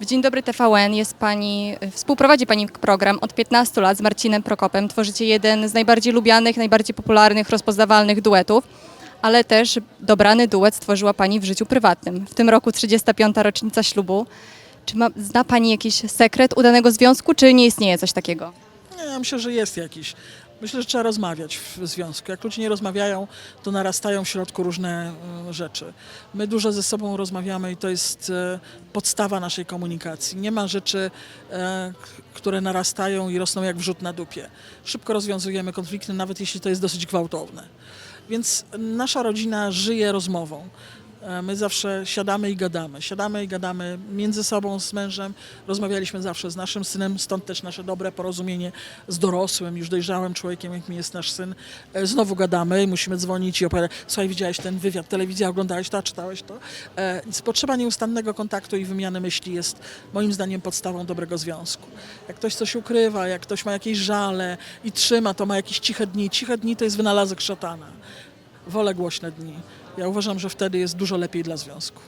W Dzień Dobry TVN jest pani, współprowadzi pani program od 15 lat z Marcinem Prokopem. Tworzycie jeden z najbardziej lubianych, najbardziej popularnych, rozpoznawalnych duetów, ale też dobrany duet stworzyła pani w życiu prywatnym. W tym roku 35. rocznica ślubu. Czy ma, zna pani jakiś sekret udanego związku, czy nie istnieje coś takiego? Ja myślę, że jest jakiś. Myślę, że trzeba rozmawiać w związku. Jak ludzie nie rozmawiają, to narastają w środku różne e, rzeczy. My dużo ze sobą rozmawiamy i to jest e, podstawa naszej komunikacji. Nie ma rzeczy, e, które narastają i rosną jak wrzut na dupie. Szybko rozwiązujemy konflikty, nawet jeśli to jest dosyć gwałtowne. Więc nasza rodzina żyje rozmową. E, My zawsze siadamy i gadamy. Siadamy i gadamy między sobą z mężem. Rozmawialiśmy zawsze z naszym synem, stąd też nasze dobre porozumienie z dorosłym, już dojrzałym człowiekiem, jakim jest nasz syn. E, Znowu gadamy, musimy dzwonić i opowiadać. Słuchaj, widziałeś ten wywiad, telewizja, oglądałeś to, czytałeś to? E, potrzeba nieustannego kontaktu i wymiany myśli jest moim zdaniem podstawą dobrego związku. Jak ktoś coś ukrywa, jak ktoś ma jakieś żale i trzyma, to ma jakieś ciche dni. Ciche dni to jest wynalazek szatana wolę głośne dni. Ja uważam, że wtedy jest dużo lepiej dla związku.